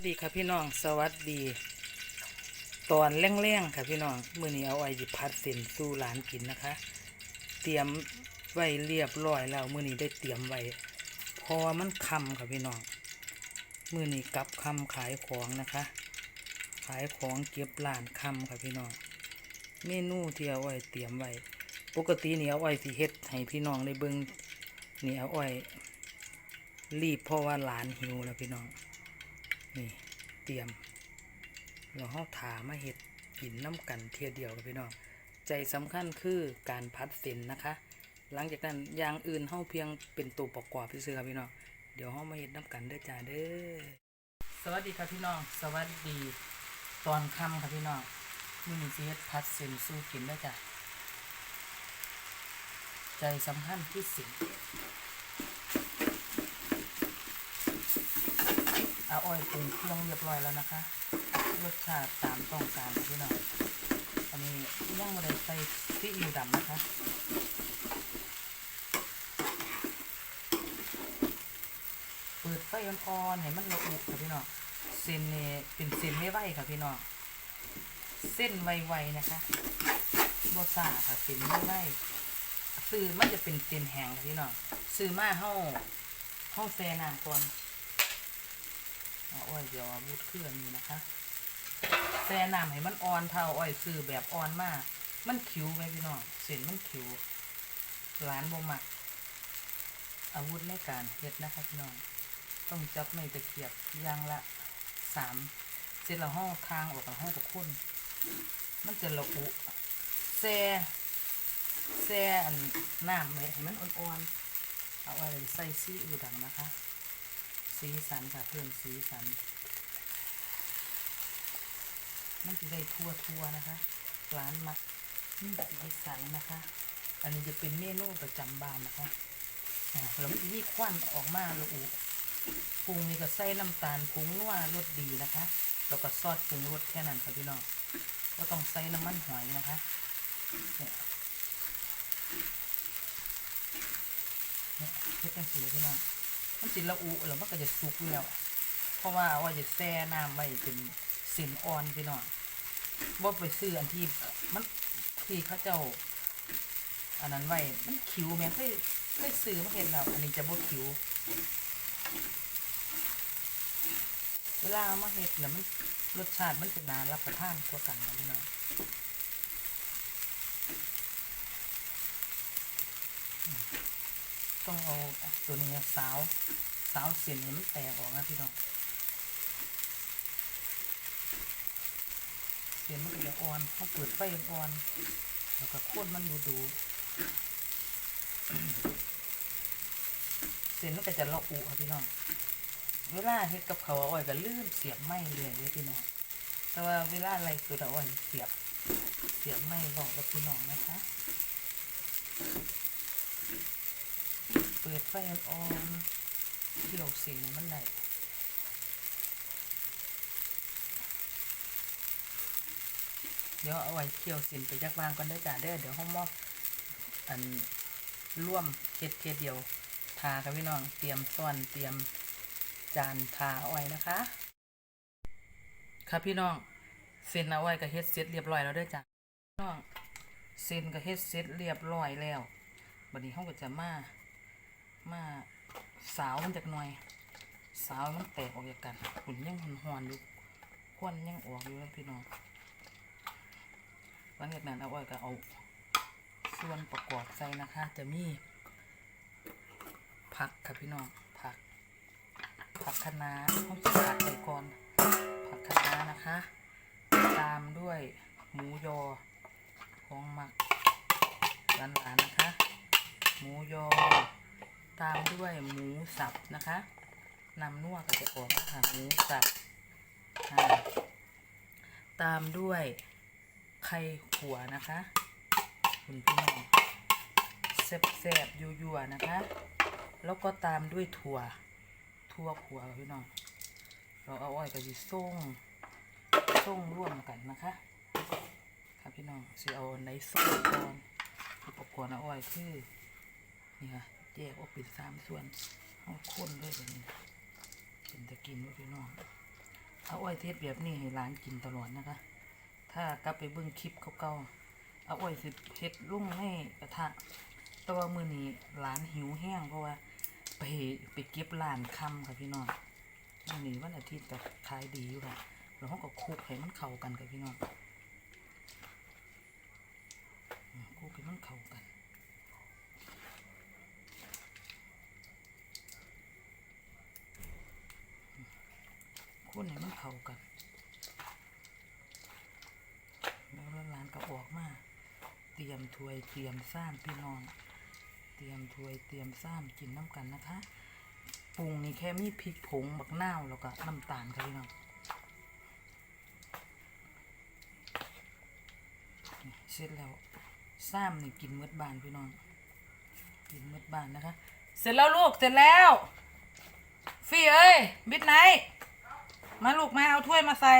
สวัสดีค่ะพี่น้องสวัสดี ตอนแรงๆค่ะพี่น้องมือนี้เอาไว้สิพัดเส้นสู่หลานกินนะคะ เตรียมไว้เรียบร้อยแล้วมือนี้ได้เตรียมไว้เพราะว่ามันค่ำค่ะพี่น้องมือนี้กลับค่ำขายของนะคะ ขายของเก็บร้านค่ำค่ะพี่น้องเมนูที่เอาไว้เตรียมไว้ปกตินี่เอาไว้สิเฮ็ดให้พี่น้องได้เบิ่งนี่เอาไว้รีบเพราะว่าหลานหิวแล้วพี่น้อง นี่เตรียมเราเฮาถามาเห็ดกินน้ำกันเทียเดียวกับพี่น้องใจสำคัญคือการพัดเส้นนะคะ หลังจากนั้นอย่างอื่นเฮาเพียงเป็นตัวประกอบซื่อๆครับพี่น้องเดี๋ยวเฮามาเห็ดน้ำกันเด้อจ้าเด้อสวัสดีครับพี่น้อง สวัสดีตอนค่ำครับพี่น้องมื้อนี้สิเฮ็ดพัดเส้นสู้กินเด้อจ้าใจสำคัญคือเส้น อาอ้อยปรุงเครื่องเรียบร้อยแล้วนะคะ รสชาติตามต้องการพี่น้องอันนี้ย่างมาได้ใส่ซีอิ๊วดำนะคะเปิดไฟอ่อนๆให้มันละอุค่ะพี่น้องเส้นนี่เป็นเส้นไม่ไหวค่ะพี่น้องเส้นไวๆนะคะบอซ่าค่ะเส้นไม่ไหวซื้อมันจะเป็นเส้นแห้งค่ะพี่น้องซื้อมาเฮาเฮาแซน้ำก่อน อาอ้อยเดี๋ยวอาบูดเครื่องนี่นะคะแซ่น้ำให้มันอ่อนเท่าอ้อยซื้อแบบอ่อนมาก มันขิวไหมพี่น้องเส้นมันขิวร้านบ่มักอาวุธในการเฮ็ดนะคะพี่น้องต้องจับไม่ตะเกียบยางละสามเสร็จแล้วห้องทางออกกับห้องกับคนมันจะระอุแซ่แซ่อันน้ำเลยให้มันอ่อนๆเอาไว้ใส่ซีอิ๊วดำนะคะ สีสันค่ะเพิ่มสีสัน มันจะได้ทั่วทั่วนะคะร้านมักนี่สีสันนะคะ อันนี้จะเป็นเมนูประจำบ้านนะคะอ่าแล้วมันจะมีควันออกมาละอุปรุงนี่ก็ใส่น้ำตาลปรุงนัวรสดีนะคะ แล้วก็ซอสปรุงรสแค่นั้นค่ะพี่น้องก็ต้องใส่น้ำมันหอยนะคะเนี่ยเนี่ยเฮ็ดจังสีพี่น้อง มันสิละอุแล้วมันก็จะสุกอยู่แล้ว เพราะว่าว่าจะแช่น้ำไว้เป็นสินอ่อนพี่น้องบ่ไปซื้ออันที่มันที่เขาเจ้า อันนั้นไว้มันขิวแม่เคยเคยซื้อมาเห็นแล้วอันนี้จะบ่ขิว เวลามาเห็ดแล้วมันรสชาติมันจะน่ารับประทานกว่ากันนะพี่น้องอืม ต้องเอาตัวนี้สาวสาวเส้นให้มันแตกออกนะพี่น้องเส้นมันก็จะอ่อนเขาเปิดไฟอ่อนแล้วก็โคนมันดูดูเส้นมันก็จะละอุครับพี่น้องเวลาเฮ็ดกับเขาอ้อยก็ลืมเสียบไม้เลยเลยพี่น้องแต่ว่าเวลาอะไรคือเราอ้อยเสียบเสียบไม้บอกกับพี่น้องนะคะ ปิดไฟอ่อนๆเคี่ยวสียงให้มันได้เดี๋ยวเอาไว้เคี่ยวสินไปจักวางก่อนได้จ้าเด้อเดี๋ยวห้องมออันร่วมเฮ็ดเทียเดียวทากับพี่น้องเตรียมซ่อนเตรียมจานทาเอาไว้นะคะ ครับพี่น้องเส้นเอาไว้ก็เฮ็ดเสร็จเรียบร้อยแล้วด้อจ้าพี่น้องเส้นก็เฮ็ดเสร็จเรียบร้อยแล้วบัดนี้ห้องก็จะมา มาสาวมันจากหน่อย สาวมันแตกออกจากกันหุ่นยังหอนหอนอยู่ควันยังออกอยู่เลยพี่น้องหลังจากนั้นเอาไว้ก็เอาส่วนประกอบใส่นะคะ จะมีผักค่ะพี่น้องผัก ผักคะน้าต้องผัดไปก่อนผักคะน้านะคะ ตามด้วยหมูยอของหมักหวานๆนะคะ หมูยอ ตามด้วยหมูสับนะคะนำนัวก็จะออกค่ะหมูสับตามด้วยไข่ขัวนะคะคุณพี่น้องแซ่บๆยั่วๆนะคะ แล้วก็ตามด้วยถั่วทั่วขัวพี่น้องเราเอาอ้อยกับยีส่งส่งร่วมกันนะคะครับพี่น้องสิเอาในส่งก่อนอุปกรณ์อ้อยคือนี่ค่ะ แยกออกเป็นสามส่วนเอาข้นด้วยแบบนี้เป็นตะกินด้วยพี่น้องเอาอ้อยเทศแบบนี้ให้ร้านกินตลอดนะคะ ถ้ากลับไปเบิ่งคลิปเก่าๆเอาอ้อยสิเฮ็ดลุ่งให้กระทะแต่ว่ามือนี้ร้านหิวแห้งเพราะว่าไปไปเก็บร้านค่ำค่ะพี่น้องมื้อนี้วันอาทิตย์ก็ขายดีอยู่ค่ะแล้วเราก็คุกให้มันเข้ากันค่ะพี่น้องอืมคลุกให้มันเข้ากัน คนให้มันเข้ากันแล้วร้านก็ออกมาเตรียมถ้วยเตรียมซ้ำพี่น้องเตรียมถ้วยเตรียมซ้ำกินน้ำกันนะคะปรุงนี่แค่มีพริกผงบักนาวแล้วก็น้ำตาลค่ะพี่น้องนี่เสร็จแล้วซ้ำนี่กินมืดบานพี่น้องกินมืดบานนะคะ เสร็จแล้วลูกเสร็จแล้วฟี่เอ้ยบิดไนท์ มาลูกมาเอาถ้วยมาใส่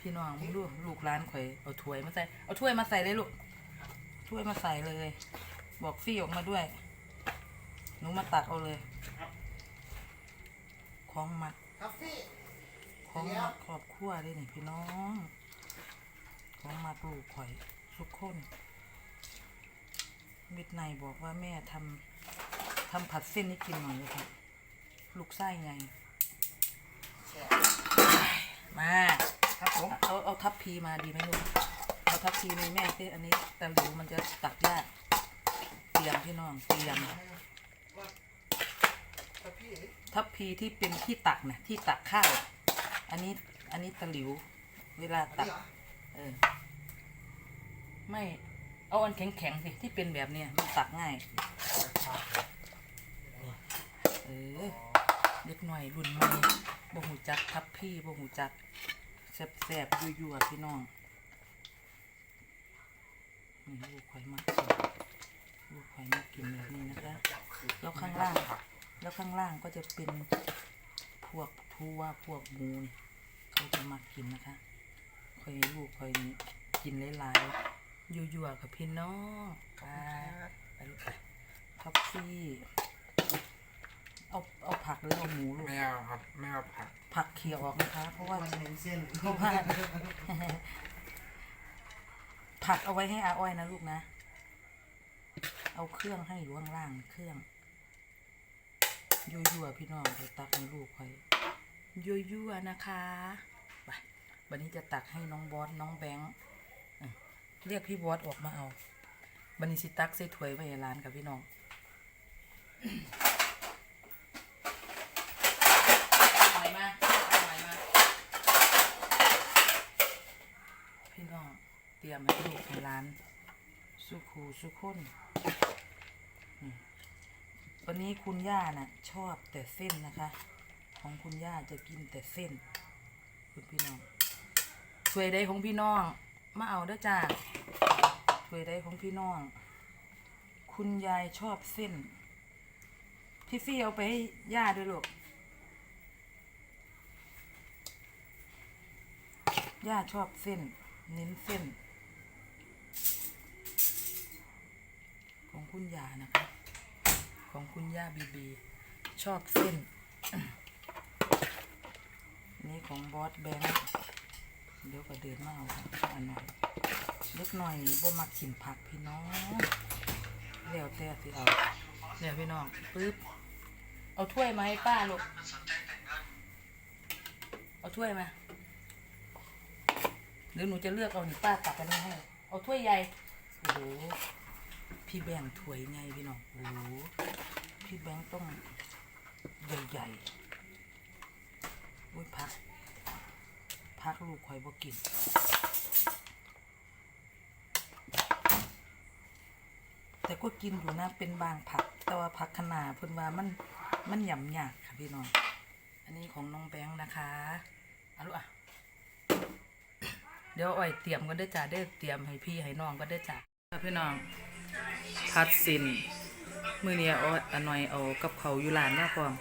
พี่น้องมึงดูลูกร้านข่อยเอาถ้วยมาใส่เอาถ้วยมาใส่เลยลูกถ้วยมาใส่เลย บอกฟี่ออกมาด้วยหนูมาตักเอาเลยของมักครับพี่ของมักขอบครัวด้วยนี่พี่น้องของมักลูกข่อยทุกคนมิดในบอกว่าแม่ทำทำผัดเส้นให้กินหน่อยเลยค่ะ ลูกไส้ไง มาครับผมเอาเอาทัพพีมาดีไหมลูก เอาทัพพีในแม่ที่อันนี้แต่หลิวมันจะตักยากเตรียมพี่น้องเตรียมครับพี่ทัพพีที่เป็นที่ตักนะที่ตักข้าว อันนี้อันนี้ตะหลิว เวลาตัก เออ ไม่ เอาอันแข็งๆสิที่เป็นแบบเนี้ยมันตักง่าย เออเล็ก หน่อยรุ่นใหม่บ่หูจักทับพี่บ่หูจักแซ่บๆยั่วๆพี่น้องนี่ลูกข่อยมากกินลูกข่อยมากกินแบบนี้นะคะแล้วข้างล่าง แล้วข้างล่างก็จะเป็นพวกทัวพวกหมูนี่เขาจะมากินนะคะข่อยลูกข่อยนี่กินหลายๆยั่วๆกับพี่น้องไปไปลูกไปท็อปซี่ เอาเอาผักหรือเอาหมูลูกไม่เอาครับไม่เอาผักผักเขียวออกนะคะ เพราะว่ามันเน้นเส้นเพราะว่าผักเอาไว้ให้อาอ้อยนะลูกนะ เอาเครื่องให้อยู่ข้างล่างเครื่องยั่วๆพี่น้องไปตักให้ลูกคอยยั่วๆนะคะไปวันนี้จะตักให้น้องบอสน้องแบงค์อะเรียกพี่บอสออกมาเอาบันนี้สิตักใส่ถ้วยไว้ในร้านกับพี่น้อง หน่อยมาหน่อยมา พี่น้องเตรียมให้ลูกในร้าน สุขูสุขคนวันนี้คุณย่าน่ะ ชอบแต่เส้นนะคะ ของคุณย่าจะกินแต่เส้น คุณพี่น้องถวยใดของพี่น้อง มาเอาเด้อจ้าถวยใดของพี่น้อง คุณยายชอบเส้น พี่ฟี่เอาไปให้ย่าด้วยลูกย่าชอบเส้น เน้นเส้น คุณย่านะคะ ของคุณย่าบีบี ชอบเส้น นี่ของบอสแบงค์เดี๋ยวก็เดินมาเอาค่ะอันหน่อยเล็กหน่อยบ่มักกินผักพี่น้องแล้วแต่สิเอาเนี่ยพี่น้องปึ๊บเอาถ้วยมาให้ป้าลูกเอาถ้วยมาหรือหนูจะเลือกเอาหนี่ป้าตักกันให้ เอาถ้วยใหญ่โอ้โห พี่แบงค์ถวยใหญ่พี่น้องโอ้โหพี่แบงค์ต้องใหญ่ๆโอ้ยพัก พักลูกคอยบ่กินแต่ก็กินอยู่นะเป็นบางผัก แต่ว่าผักคะนาเพิ่นว่ามันมันหยำหยากค่ะพี่น้อง อันนี้ของน้องแบงค์นะคะเอาลูกอะ เดี๋ยวอ่อยเตรียมก็ได้จ้าได้เตรียมให้พี่ให้น้องก็ได้จ้าพี่น้อง พัดสินมือนี้เอาอันหน่อยเอากับเขาวอยู่ร้านมาพร้อม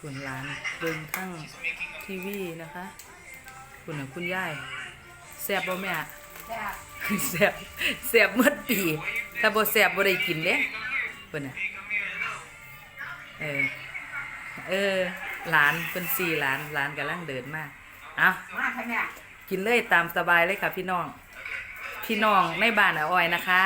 คุณร้านเบิ่งทั้งทีวีนะคะคุณน่ะคุณยายแซ่บบ่แม่แซ่บแซ่บเมื่อปีถ้าบ่แซ่บบ่ได้กินเด้เพิ่นน่ะเออเออหลานเป็นสี่หลานหลานกำลังเดินมาเอามาค่ะแม่กินเลยตามสบายเลยค่ะพี่น้อง พี่น้องในบ้านอาอ้อยนะคะ